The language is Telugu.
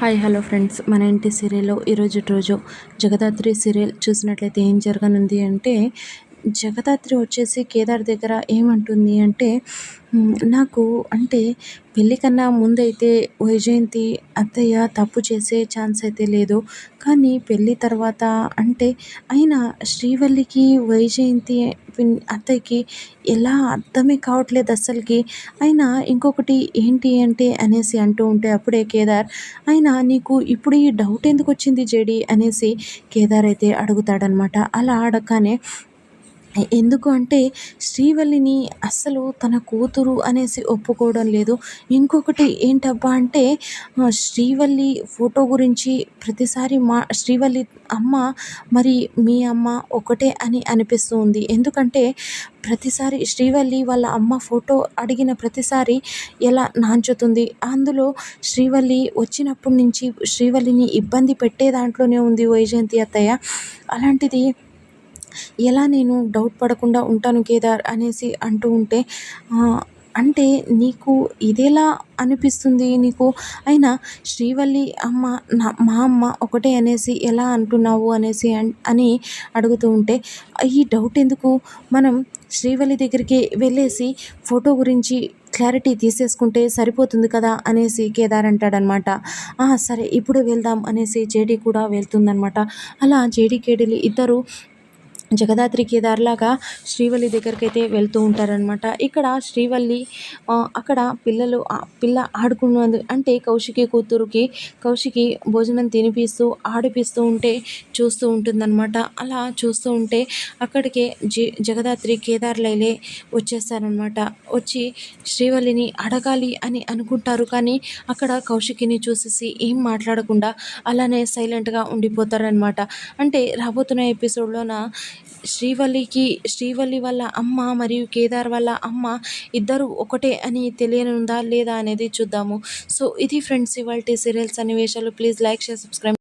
Hi hello friends. మన ఇంటి సీరియల్లో ఈరోజు రోజు జగదాత్రి సీరియల్ చూసినట్లయితే ఏం జరగనుంది అంటే జగదాత్రి వచ్చేసి కేదార్ దగ్గర ఏమంటుంది అంటే నాకు అంటే పెళ్ళి కన్నా ముందైతే వైజయంతి అత్తయ్య తప్పు చేసే ఛాన్స్ అయితే లేదు. కానీ పెళ్ళి తర్వాత అంటే అయినా శ్రీవల్లికి వైజయంతి అత్తయ్యకి ఎలా అర్థమే కావట్లేదు అస్సలకి. అయినా ఇంకొకటి ఏంటి అంటే అనేసి అంటూ ఉంటే అప్పుడే కేదార్ అయినా నీకు ఇప్పుడు ఈ డౌట్ ఎందుకు వచ్చింది జేడి? అనేసి కేదార్ అయితే అడుగుతాడనమాట. అలా అడగగానే ఎందుకు అంటే శ్రీవల్లిని అస్సలు తన కూతురు అనేసి ఒప్పుకోవడం లేదు. ఇంకొకటి ఏంటబ్బా అంటే శ్రీవల్లి ఫోటో గురించి ప్రతిసారి మా శ్రీవల్లి అమ్మ మరి మీ అమ్మ ఒకటే అని అనిపిస్తుంది ఎందుకంటే ప్రతిసారి శ్రీవల్లి వాళ్ళ అమ్మ ఫోటో అడిగిన ప్రతిసారి ఎలా నాంచుతుంది. అందులో శ్రీవల్లి వచ్చినప్పటి నుంచి శ్రీవల్లిని ఇబ్బంది పెట్టే దాంట్లోనే ఉంది వైజయంతి అత్తయ్య. అలాంటిది ఎలా నేను డౌట్ పడకుండా ఉంటాను కేదార్ అనేసి అంటూ ఉంటే అంటే నీకు ఇదెలా అనిపిస్తుంది నీకు? అయినా శ్రీవల్లి అమ్మ నా మా అమ్మ ఒకటే అనేసి ఎలా అంటున్నావు అనేసి అన్- అని అడుగుతూ ఉంటే ఈ డౌట్ ఎందుకు? మనం శ్రీవల్లి దగ్గరికి వెళ్ళేసి ఫోటో గురించి క్లారిటీ తీసేసుకుంటే సరిపోతుంది కదా అనేసి కేదార్ అంటాడనమాట. సరే ఇప్పుడు వెళ్దాం అనేసి జేడీ కూడా వెళ్తుందనమాట. అలా జేడీ కేడీలు ఇద్దరు జగదాత్రి కేదార్లాగా శ్రీవల్లి దగ్గరికి అయితే వెళ్తూ ఉంటారనమాట ఇక్కడ శ్రీవల్లి అక్కడ పిల్లలు పిల్ల ఆడుకున్నది అంటే కౌశికి కూతురుకి కౌశికి భోజనం తినిపిస్తూ ఆడిపిస్తూ ఉంటే చూస్తూ ఉంటుందన్నమాట. అలా చూస్తూ ఉంటే అక్కడికే జి జగదాత్రి కేదార్లైలే వచ్చేస్తారనమాట వచ్చి శ్రీవల్లిని అడగాలి అని అనుకుంటారు కానీ అక్కడ కౌశికిని చూసేసి ఏం మాట్లాడకుండా అలానే సైలెంట్గా ఉండిపోతారనమాట అంటే రాబోతున్న ఎపిసోడ్లోన శ్రీవల్లికి శ్రీవల్లి వాళ్ళ అమ్మ మరియు కేదార్ వాళ్ళ అమ్మ ఇద్దరు ఒకటే అని తెలియనుందా లేదా అనేది చూద్దాము. సో ఇది ఫ్రెండ్స్ ఇవాళ సీరియల్స్ సన్నివేశాలు. Please like share subscribe.